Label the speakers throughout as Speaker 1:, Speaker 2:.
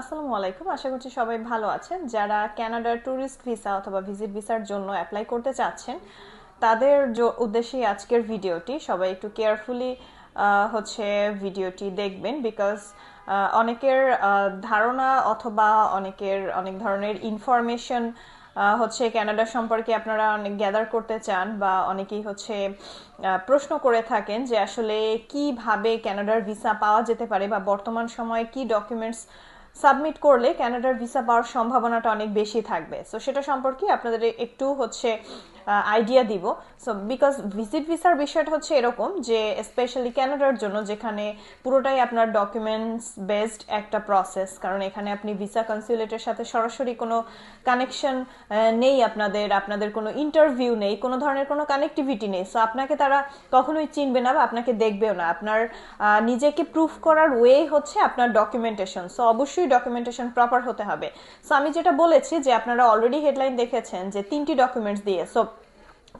Speaker 1: আসসালামু আলাইকুম। আশা করছি সবাই ভালো আছেন। যারা ক্যানাডার ট্যুরিস্ট ভিসা অথবা ভিজিট ভিসার জন্য অ্যাপ্লাই করতে চাচ্ছেন, তাদের উদ্দেশ্যেই আজকের ভিডিওটি। সবাই একটু কেয়ারফুলি হচ্ছে ভিডিওটি দেখবেন বিকজ অনেকের ধারণা অথবা অনেকের অনেক ধরনের ইনফরমেশন হচ্ছে ক্যানাডা সম্পর্কে আপনারা অনেক গ্যাদার করতে চান বা অনেকেই হচ্ছে প্রশ্ন করে থাকেন যে আসলে কীভাবে ক্যানাডার ভিসা পাওয়া যেতে পারে বা বর্তমান সময়ে কি ডকুমেন্টস সাবমিট করলে কানাডার ভিসা পাওয়ার সম্ভাবনাটা অনেক বেশি থাকবে। সো সেটা সম্পর্কে আপনাদের একটু হচ্ছে আইডিয়া দিব। সো বিকজ ভিজিট ভিসার বিষয়টা হচ্ছে এরকম যে স্পেশালি ক্যানাডার জন্য যেখানে পুরোটাই আপনার ডকুমেন্টস বেসড একটা প্রসেস কারণ এখানে আপনি ভিসা কনসুলেটের সাথে সরাসরি কোনো কানেকশন নেই আপনাদের আপনাদের কোনো ইন্টারভিউ নেই, কোনো ধরনের কোনো কানেক্টিভিটি নেই। সো আপনাকে তারা কখনোই চিনবে না বা আপনাকে দেখবেও না। আপনার নিজেকে প্রুফ করার ওয়ে হচ্ছে আপনার ডকুমেন্টেশন সো অবশ্যই ডকুমেন্টেশন প্রপার হতে হবে। সো আমি যেটা বলেছি যে আপনারা অলরেডি হেডলাইন দেখেছেন যে তিনটি ডকুমেন্টস দিয়ে। সো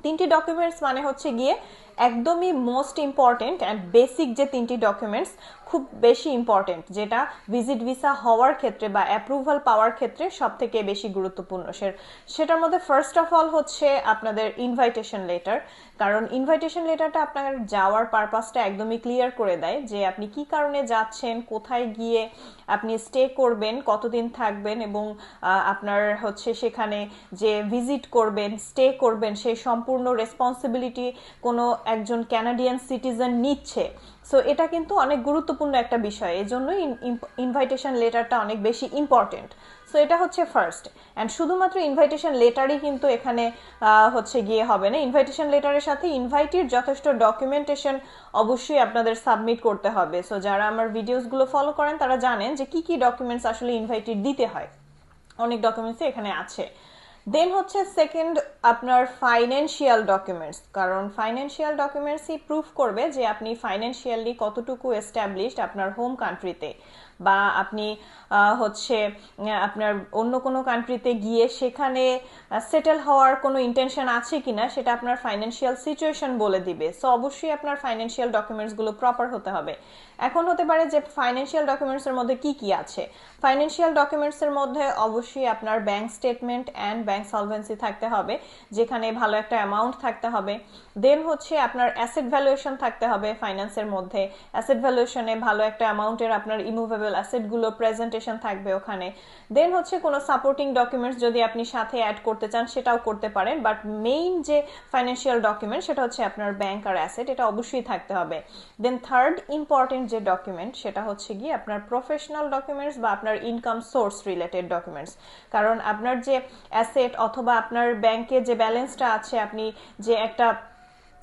Speaker 1: তিনটি ডকুমেন্টস মানে হচ্ছে গিয়ে একদমই মোস্ট ইম্পর্টেন্ট অ্যান্ড বেসিক যে তিনটি ডকুমেন্টস খুব বেশি ইম্পর্টেন্ট যেটা ভিজিট ভিসা হওয়ার ক্ষেত্রে বা অ্যাপ্রুভাল পাওয়ার ক্ষেত্রে সব থেকে বেশি গুরুত্বপূর্ণ। সে- সেটার মধ্যে ফার্স্ট অফ অল হচ্ছে আপনাদের ইনভাইটেশন লেটার কারণ ইনভাইটেশন লেটারটা আপনার যাওয়ার পারপাসটা একদমই ক্লিয়ার করে দেয় যে আপনি কি কারণে যাচ্ছেন, কোথায় গিয়ে আপনি স্টে করবেন, কতদিন থাকবেন এবং আপনার হচ্ছে সেখানে যে ভিজিট করবেন স্টে করবেন, সেই সম্পূর্ণ রেসপন্সিবিলিটি কোনো একজন ক্যানাডিয়ান সিটিজেন নিচ্ছে। সো এটা কিন্তু অনেক গুরুত্বপূর্ণ একটা বিষয়। এই জন্যই ইনভাইটেশন লেটারটা অনেক বেশি ইম্পর্টেন্ট সো এটা হচ্ছে ফার্স্ট অ্যান্ড শুধুমাত্র ইনভাইটেশন লেটারই কিন্তু এখানে হচ্ছে গিয়ে হবে না। ইনভাইটেশন লেটারের সাথে ইনভাইটির যথেষ্ট ডকুমেন্টেশন অবশ্যই আপনাদের সাবমিট করতে হবে। সো যারা আমার ভিডিওসগুলো ফলো করেন, তারা জানেন যে কি কি ডকুমেন্টস আসলে ইনভাইটির দিতে হয়। অনেক ডকুমেন্টসই এখানে আছে। দেন হচ্ছে সেকেন্ড আপনার ফাইন্যান্সিয়াল ডকুমেন্টস কারণ ফাইন্যান্সিয়াল ডকুমেন্টসই প্রুফ করবে যে আপনি ফাইন্যান্সিয়ালি কতটুকু এস্টাবলিশড আপনার হোম কান্ট্রিতে বা আপনি হচ্ছে আপনার অন্য কোনো কান্ট্রিতে গিয়ে সেখানে সেটেল হওয়ার কোনো ইন্টেনশন আছে কিনা সেটা আপনার ফাইন্যান্সিয়াল সিচুয়েশন বলে দিবে। সো অবশ্যই আপনার ফাইন্যান্সিয়াল ডকুমেন্টসগুলো প্রপার হতে হবে। এখন হতে পারে যে ফাইন্যান্সিয়াল ডকুমেন্টসের মধ্যে কি কি আছে? ফাইন্যান্সিয়াল ডকুমেন্টসের মধ্যে অবশ্যই আপনার bank statement and bank solvency থাকতে হবে, যেখানে ভালো একটা অ্যামাউন্ট থাকতে হবে। দেন হচ্ছে আপনার অ্যাসেট ভ্যালুয়েশন থাকতে হবে ফাইন্যান্সের মধ্যে। অ্যাসেট ভ্যালুয়েশনে ভালো একটা অ্যামাউন্টের আপনার ইমুভেবল অ্যাসেটগুলো প্রেজেন্টেশন থাকবে ওখানে। দেন হচ্ছে কোনো সাপোর্টিং ডকুমেন্টস যদি আপনি সাথে অ্যাড করতে চান, সেটাও করতে পারেন। বাট মেইন যে ফাইন্যান্সিয়াল ডকুমেন্ট সেটা হচ্ছে আপনার ব্যাংক আর অ্যাসেট এটা অবশ্যই থাকতে হবে। দেন থার্ড ইম্পর্টেন্ট যে ডকুমেন্ট সেটা হচ্ছে গিয়ে আপনার প্রফেশনাল ডকুমেন্টস বা আপনার ইনকাম সোর্স রিলেটেড ডকুমেন্টস কারণ আপনার যে অ্যাসেট অথবা আপনার ব্যাংকে যে ব্যালেন্সটা আছে, আপনি যে একটা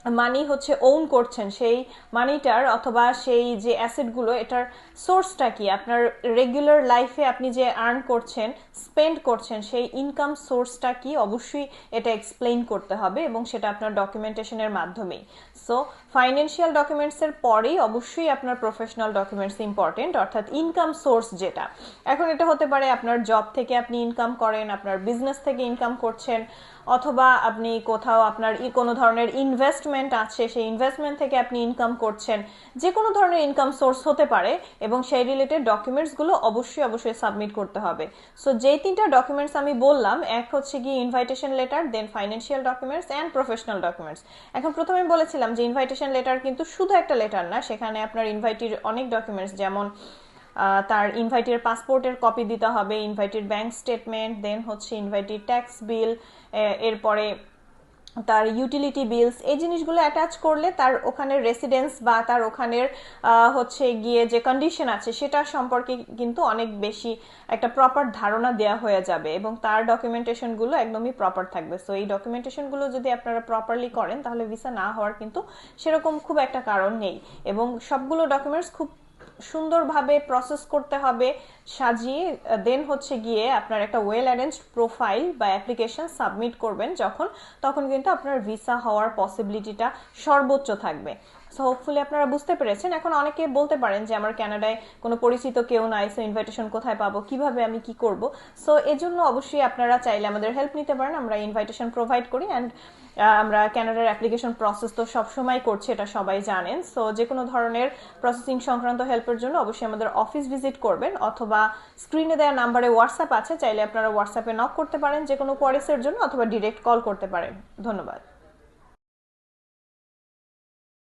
Speaker 1: মানি হচ্ছে ওন করছেন, সেই মানিটার অথবা সেই যে অ্যাসেটগুলো এটার সোর্সটা কি? আপনার রেগুলার লাইফে আপনি যে আর্ন করছেন স্পেন্ড করছেন, সেই ইনকাম সোর্সটা কি? অবশ্যই এটা এক্সপ্লেইন করতে হবে এবং সেটা আপনার ডকুমেন্টেশনের মাধ্যমেই। সো ফাইন্যান্সিয়াল ডকুমেন্টসের পরেই অবশ্যই আপনার প্রফেশনাল ডকুমেন্টস ইম্পর্টেন্ট অর্থাৎ ইনকাম সোর্স যেটা। এখন এটা হতে পারে আপনার জব থেকে আপনি ইনকাম করেন, আপনার বিজনেস থেকে ইনকাম করছেন, অথবা আপনি কোথাও আপনার কোনো ধরনের ইনভেস্টমেন্ট আছে, সেই ইনভেস্টমেন্ট থেকে আপনি ইনকাম করছেন যে কোনো ধরনের ইনকাম সোর্স হতে পারে এবং সেই রিলেটেড ডকুমেন্টসগুলো অবশ্যই অবশ্যই সাবমিট করতে হবে। সো যেই তিনটা ডকুমেন্টস আমি বললাম, এক হচ্ছে কি invitation letter then financial documents and professional documents এখন প্রথমে বলেছিলাম যে ইনভাইটেশন লেটার কিন্তু শুধু একটা লেটার না, সেখানে আপনার ইনভাইটির অনেক ডকুমেন্টস যেমন তার ইনভাইটের পাসপোর্টের কপি দিতে হবে ইনভাইটের ব্যাংক স্টেটমেন্ট দেন হচ্ছে ইনভাইটের ট্যাক্স বিল এরপরে তার ইউটিলিটি বিলস এই জিনিসগুলো অ্যাটাচ করলে তার ওখানের রেসিডেন্স বা তার ওখানের হচ্ছে গিয়ে যে কন্ডিশন আছে সেটা সম্পর্কে কিন্তু অনেক বেশি একটা প্রপার ধারণা দেওয়া হয়ে যাবে এবং তার ডকুমেন্টেশনগুলো একদমই প্রপার থাকবে। সো এই ডকুমেন্টেশনগুলো যদি আপনারা প্রপারলি করেন তাহলে ভিসা না হওয়ার কিন্তু সেরকম খুব একটা কারণ নেই এবং সবগুলো ডকুমেন্টস খুব সুন্দরভাবে প্রসেস করতে হবে, সাজিয়ে দেন হচ্ছে গিয়ে আপনার একটা ওয়েল অ্যারেঞ্জ প্রোফাইল বা অ্যাপ্লিকেশন সাবমিট করবেন যখন, তখন কিন্তু আপনার ভিসা হওয়ার পসিবিলিটিটা সর্বোচ্চ থাকবে। সো হোপফুলি আপনারা বুঝতে পেরেছেন। এখন অনেকে বলতে পারেন যে, আমার কানাডায় কোনো পরিচিত কেউ নাই সো ইনভাইটেশন কোথায় পাবো? কীভাবে আমি কি করব? সো এজন্য অবশ্যই আপনারা চাইলে আমাদের হেল্প নিতে পারেন। আমরা ইনভাইটেশন প্রোভাইড করি অ্যান্ড আমরা ক্যানাডার অ্যাপ্লিকেশন প্রসেস তো সবসময় করছি, এটা সবাই জানেন। সো যে কোনো ধরনের প্রসেসিং সংক্রান্ত হেল্পের জন্য অবশ্যই আমাদের অফিস ভিজিট করবেন অথবা স্ক্রিনে দেওয়া নাম্বারে হোয়াটসঅ্যাপ আছে, চাইলে আপনারা হোয়াটসঅ্যাপে নক করতে পারেন যে কোনো কোয়ারিসের জন্য অথবা ডিরেক্ট কল করতে পারেন। ধন্যবাদ।